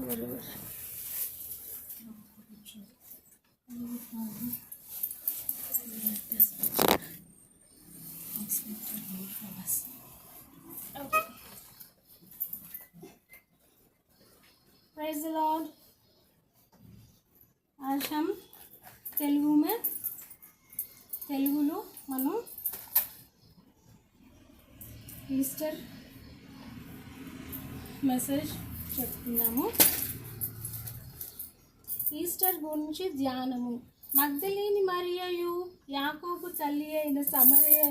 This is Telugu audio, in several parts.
ఎవరెవరు ప్రైజ్ లాడ్ ఆశం తెలుగు మే తెలుగులో మనం ఈస్టర్ మెసేజ్ చెప్తున్నాము. ఈస్టర్ గురించి ధ్యానము. మగ్ధలేని మరియయు యాకోబు తల్లి అయిన సమరయ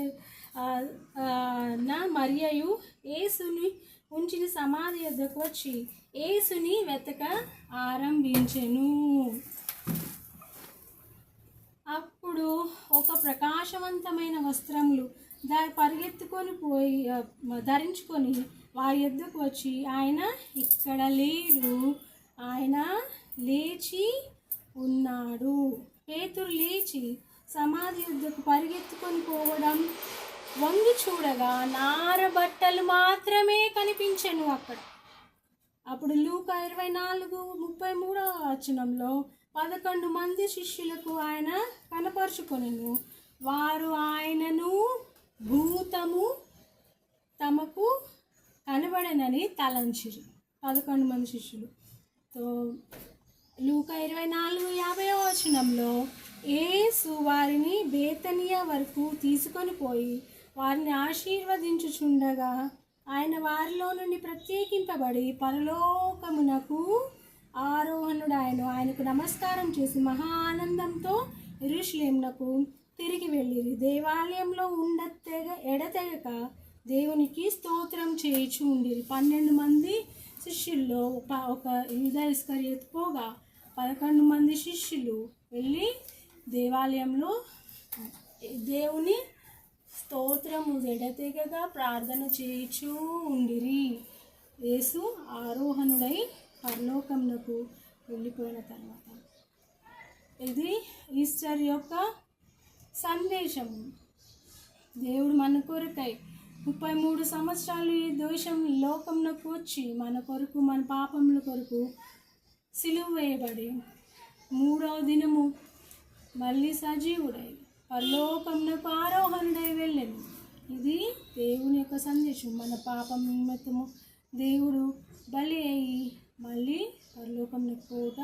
నా మరియయు ఏసుని ఉంచిన సమాధి వద్దకు వచ్చి ఏసుని వెతక ఆరంభించెను. అప్పుడు ఒక ప్రకాశవంతమైన వస్త్రములు దాని పరిగెత్తుకొని పోయి ధరించుకొని వారి ఎద్దుకు వచ్చి ఆయన ఇక్కడ లేడు. ఆయన లేచి ఉన్నాడు. పేతురు లేచి సమాధి యుద్ధకు పరిగెత్తుకొని పోవడం వంగి చూడగా నార బట్టలు మాత్రమే కనిపించెను అక్కడ. అప్పుడు లూక ఇరవై నాలుగు ముప్పై మూడవ వచనంలో పదకొండు మంది శిష్యులకు ఆయన కనపరుచుకొనెను. వారు ఆ తాము తమకు కనబడనని తలంచిరి. పదకొండు మంది శిష్యులు. తో లూక ఇరవై నాలుగు యాభై వచనంలో ఏసు వారిని బేతనియా వరకు తీసుకొని పోయి వారిని ఆశీర్వదించుచుండగా ఆయన వారిలో నుండి ప్రత్యేకింపబడి పరలోకమునకు ఆరోహణుడు ఆయన ఆయనకు నమస్కారం చేసి మహా ఆనందంతో ఇరుషులేమునకు తిరిగి వెళ్ళిరి. దేవాలయంలో ఉండతెగ ఎడతెగక దేవునికి స్తోత్రం చేయించు ఉండిరి. పన్నెండు మంది శిష్యుల్లో ఒక ఒక యూదా ఇస్కరియత్ పోగా పదకొండు మంది శిష్యులు వెళ్ళి దేవాలయంలో దేవుని స్తోత్రము ఎడతెగగా ప్రార్థన చేయించు ఉండిరి. యేసు ఆరోహణుడై పరలోకమునకు వెళ్ళిపోయిన తర్వాత. ఇది ఈస్టర్ యొక్క సందేశము దేవుడు మన కొరకై ముప్పై మూడు సంవత్సరాలు ఈ దోషం లోకంలోకి వచ్చి మన కొరకు మన పాపముల కొరకు సిలువ వేయబడి మూడవ దినము మళ్ళీ సజీవుడై పరలోకమునకు ఆరోహణుడై వెళ్ళాను ఇది దేవుని యొక్క సందేశం. మన పాపం నిమిత్తము దేవుడు బలి అయి మళ్ళీ పరలోకంలోకి పోట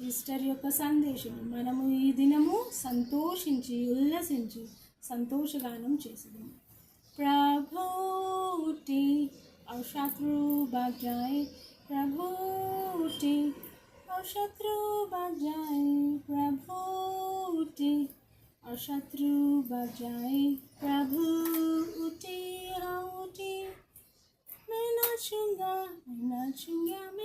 ఈస్టర్ యొక్క సందేశం మనము ఈ దినము సంతోషించి ఉల్లసించి సంతోషగానం చేసేదాం ప్రభుటి और शत्रु भाग जाए प्रभुटी और शत्रु भाग जाए प्रभुटी और शत्रु भाग जाए प्रभु उठी हाँ उठी मैं नाचूंगा मैं नाचूंगा मैं